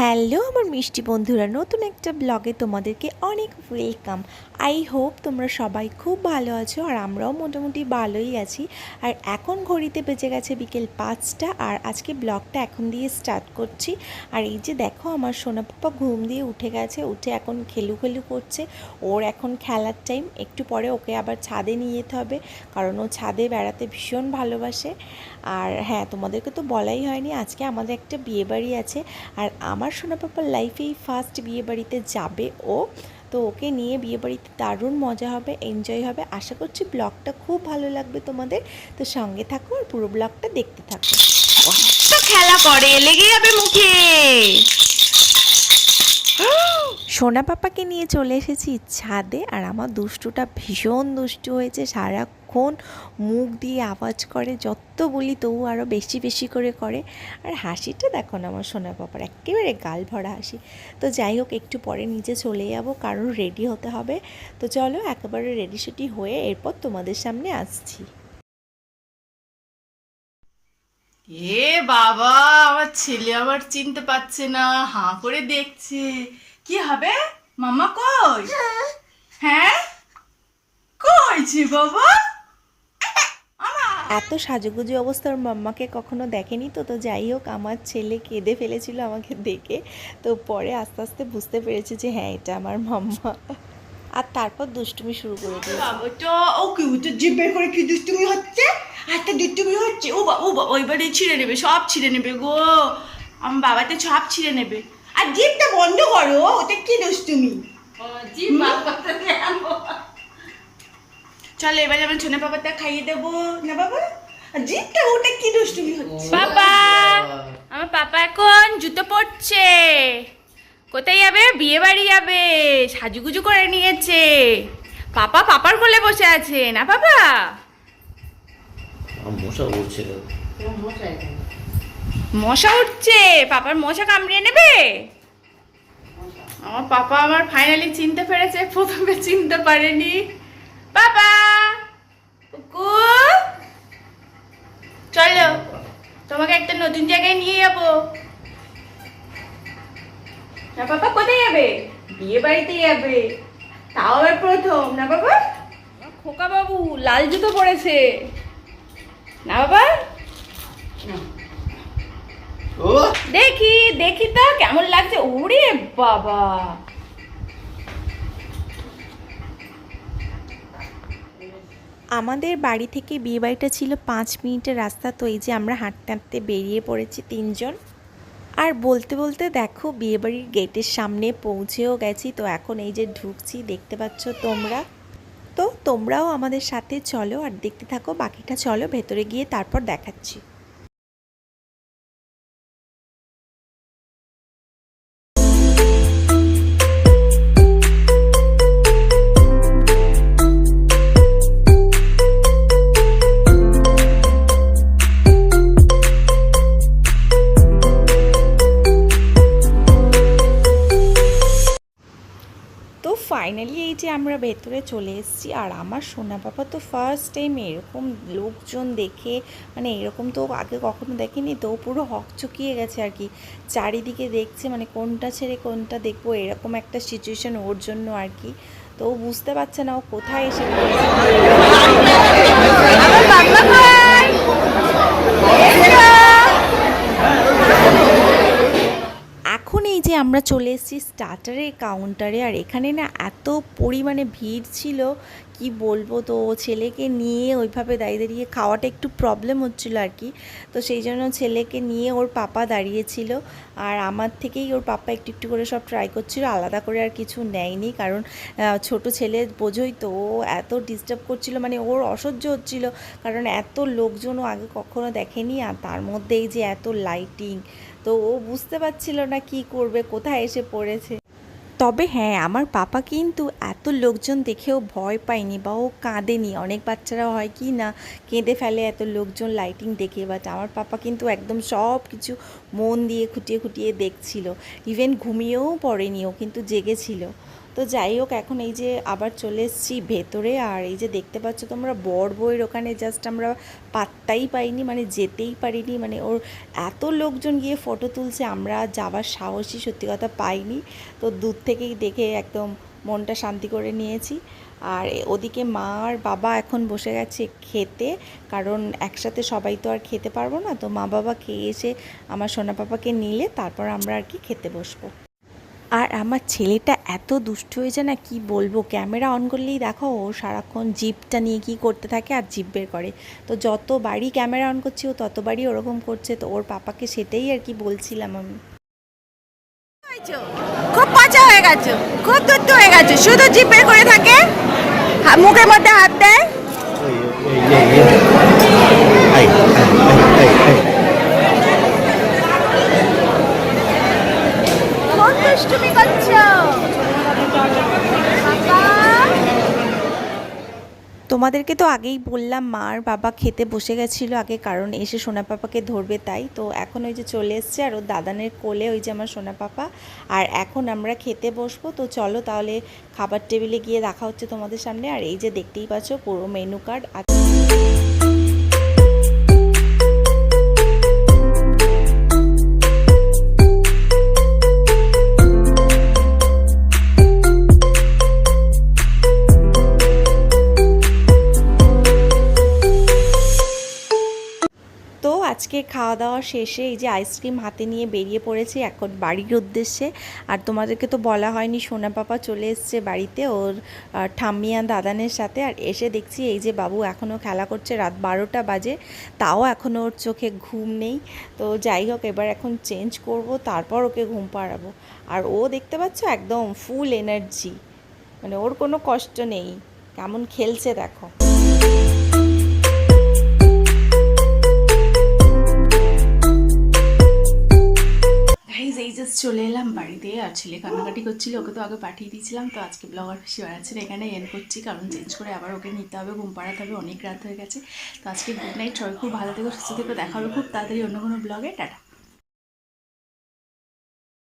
Hello আমার মিষ্টি বন্ধুরা, নতুন একটা ব্লগে তোমাদেরকে অনেক ওয়েলকাম আই হোপ তোমরা সবাই খুব ভালো আছো আর আমরাও মোটামুটি ভালোই আছি। আর এখন ঘড়িতে বেজে গেছে বিকেল পাঁচটা আর আজকে ব্লগটা এখন দিয়ে স্টার্ট করছি। আর এই যে দেখো আমার সোনা পাপা ঘুম দিয়ে উঠে গেছে, উঠে এখন খেলু খেলু করছে। ওর এখন খেলার টাইম একটু পরে ওকে আবার ছাদে নিয়ে যেতে হবে, কারণ ও ছাদে বেড়াতে ভীষণ ভালোবাসে। আর হ্যাঁ তোমাদেরকে তো বলাই হয়নি, আজকে আমাদের একটা বিয়েবাড়ি আছে। আর আমার সোনা পাপার লাইফেই ফার্স্ট বিয়ে বাড়িতে যাবে ও। তো ওকে নিয়ে বিয়ে বাড়িতে দারুণ মজা হবে এনজয় হবে। আশা করছি ব্লগটা খুব ভালো লাগবে তোমাদের। তো সঙ্গে থাকো আর পুরো ব্লগটা দেখতে থাকো। খেলা করে, লেগে যাবে মুখে। সোনা পাপাকে নিয়ে চলে এসেছি ছাদে আর আমার দুষ্টুটা ভীষণ দুষ্টু হয়েছে, সারাক্ষণ মুখ দিয়ে আওয়াজ করে, যত বলি তবু আরও বেশি বেশি করে করে। আর হাসিটা দেখো না আমার সোনা পাপার, একেবারে গাল ভরা হাসি। তো যাই হোক, একটু পরে নিচে চলে যাব, কারণ রেডি হতে হবে। তো চলো, একেবারে রেডি সেডি হয়ে এরপর তোমাদের সামনে আসছি। এ বাবা, আমার ছেলে আবার চিনতে পারছে না, হাঁ করে দেখছে। কি হবে? মামা কই? হ্যাঁ? কইছে বাবা? এত সাজুগুজু অবস্থার মাম্মাকে কখনো দেখেনি তো? তো যাই হোক আমার ছেলে কেঁদে ফেলেছিল আমাকে দেখে। তো পরে আস্তে আস্তে বুঝতে পেরেছে যে হ্যাঁ এটা আমার মাম্মা। আর তারপর দুষ্টুমি শুরু করে দিয়েছে। বাবাটা? ও কি তো জিভ করে কি দুষ্টুমি হচ্ছে? একটা দুষ্টুমি হচ্ছে? ও বাবা ও বাবা এবারে ছিঁড়ে নেবে সব ছিঁড়ে নেবে গো। আমার বাবাতে সব ছিঁড়ে নেবে। আর জিভটা বন্ধ করো ওটা কি দুষ্টুমি চলো এবারে আমার ছোনা বাবাটা খাইয়ে দেবো। না বাবা জিভটা ওটা কি দুষ্টুমি হচ্ছে? বাবা। আমার পাপা এখন জুতো পরছে। কোথায় যাবে? বিয়ে বাড়ি যাবে। সাজুগুজু করে নিয়েছে। পাপা পাপার কোলে বসে আছে না বাবা মশা উঠছে মশা উঠছে পাপার মশা কামড়িয়ে নেবে? আমার পাপা আমার ফাইনালি চিনতে পেরেছে প্রথমে চিনতে পারেনি। বাবা কুকু চলো তোমাকে একটা নতুন জায়গায় নিয়ে যাব। না বাবা কোথায় যাবে? বিয়ে বাড়িতে যাবে। তাও আবার প্রথম না বাবা খোকা বাবু লাল জুতো পড়েছে না বাবা দেখি দেখি তো কেমন লাগছে? ওরে বাবা! আমাদের বাড়ি থেকে বিয়ে বাড়িটা ছিল পাঁচ মিনিটের রাস্তা তো এই যে আমরা হাঁটতে হাঁটতে বেরিয়ে পড়েছি তিনজন। আর বলতে বলতে দেখো বিয়েবাড়ির গেটের সামনে পৌঁছেও গেছি তো এখন এই যে ঢুকছি দেখতে পাচ্ছ তোমরা। তো তোমরাও আমাদের সাথে চলো আর দেখতে থাকো বাকিটা চলো ভেতরে গিয়ে তারপর দেখাচ্ছি। আমরা ভেতরে চলে এসেছি। আর আমার সোনা পাপা তো ফার্স্ট টাইম এরকম লোকজন দেখে মানে এরকম তো আগে কখনো দেখেনি, তো পুরো হকচকিয়ে গেছে আর কি। চারিদিকে দেখছে মানে কোনটা ছেড়ে কোনটা দেখব, এরকম একটা সিচুয়েশন ওর জন্য আর কি। তো ও বুঝতে পারছে না ও কোথায় এসে পড়েছে। আমার চলে এসেছি স্টার্টারের কাউন্টারে আর এখানে না এত পরিমাণে ভিড় ছিল, কি বলব? তো ছেলেকে নিয়ে ওইভাবে দাঁড়িয়ে দাঁড়িয়ে খাওয়াটা একটু প্রবলেম হচ্ছিল আর কি। তো সেই জন্য ছেলেকে নিয়ে ওর পাপা দাঁড়িয়েছিল। আর আমার থেকেই ওর পাপা একটু একটু করে সব ট্রাই করছিল। আলাদা করে আর কিছু নেয়নি, কারণ ছোট ছেলে বোঝোই তো, ও এত ডিস্টার্ব করছিল মানে ওর অসহ্য হচ্ছিল। কারণ এত লোকজনও আগে কখনো দেখেনি, আর তার মধ্যে এই যে এত লাইটিং তো ও বুঝতে পারছিল না কি করবে, কোথায় এসে পড়েছে। তবে হ্যাঁ আমার পাপা কিন্তু এত লোকজন দেখেও ভয় পায়নি বা ও কাঁদেনি। অনেক বাচ্চারা হয় কি না, কেঁদে ফেলে এত লোকজন লাইটিং দেখে বাট আমার পাপা কিন্তু একদম সব কিছু মন দিয়ে খুঁটিয়ে খুঁটিয়ে দেখছিল। ইভেন ঘুমিয়েও পড়েনি, ও কিন্তু জেগেছিল। তো যাই হোক, এখন এই যে আবার চলে এসেছি ভেতরে, আর এই যে দেখতে পাচ্ছ তোমরা বড় বইয়ের ওখানে জাস্ট আমরা পাত্তাই পাইনি মানে যেতেই পারিনি মানে ওর এত লোকজন গিয়ে ফটো তুলছে, আমরা যাওয়ার সাহসই সত্যি কথা পাইনি। তো দূর থেকেই দেখে একদম মনটা শান্তি করে নিয়েছি। আর ওদিকে মা আর বাবা এখন বসে গেছে খেতে, কারণ একসাথে সবাই তো আর খেতে পারব না, তো মা বাবা খেয়ে এসে আমার সোনা পাপাকে নিলে, তারপর আমরা আর কি খেতে বসবো। আর আমার ছেলেটা এত দুষ্ট হয়েছে না কি বলব ক্যামেরা অন করলেই দেখো ও সারাক্ষণ জিপটা নিয়ে কি করতে থাকে আর জিপ বের করে তো যতবারই ক্যামেরা অন করছি ও ততবারই ওরকম করছে তো ওর পাপাকে সেটাই আর কি বলছিলাম আমি খুব পচা হয়ে গেছে খুব দুধ হয়ে গেছে শুধু জিভ বের করে থাকে মুখের মধ্যে হাত দেয় এই, এই, এই, এই, এই, এই। কোন দুষ্টুমি করছ তোমাদেরকে তো আগেই বললাম, মার বাবা খেতে বসে গেছিল আগে, কারণ এসে সোনা পাপাকে ধরবে তাই। তো এখন ওই যে চলে এসছে আর ও দাদানের কোলে ওই যে আমার সোনা পাপা। আর এখন আমরা খেতে বসবো, তো চলো তাহলে খাবার টেবিলে গিয়ে দেখা হচ্ছে তোমাদের সামনে। আর এই যে দেখতেই পাচ্ছ পুরো মেনু কার্ড আজকে খাওয়া দাওয়া শেষে এই যে আইসক্রিম হাতে নিয়ে বেরিয়ে পড়েছি এখন বাড়ির উদ্দেশ্যে। আর তোমাদেরকে তো বলা হয়নি সোনা পাপা চলে এসছে বাড়িতে ওর আহ, ঠাম্মি আর দাদানের সাথে। আর এসে দেখছি এই যে বাবু এখনও খেলা করছে রাত বারোটা বাজে। তাও এখনও ওর চোখে ঘুম নেই। তো যাই হোক এবার এখন চেঞ্জ করব তারপর ওকে ঘুম পাড়াবো। আর ও দেখতে পাচ্ছ একদম ফুল এনার্জি মানে ওর কোনো কষ্ট নেই। কেমন খেলছে দেখো। এই জাস্ট চলে এলাম বাড়িতে আর ছেলে কান্নাকাটি করছিল, ওকে তো আগে পাঠিয়ে দিয়েছিলাম, তো আজকে ব্লগার বেশি বাড়াচ্ছে এখানে এন করছি, কারণ চেঞ্জ করে আবার ওকে নিতে হবে, ঘুম পাড়াতে হবে, অনেক রাত হয়ে গেছে। তো আজকে গুড নাইট সবাই খুব ভালো থেকো, সুস্থ থেকো, দেখা হবে খুব তাড়াতাড়ি অন্য কোনো ব্লগে টাটা।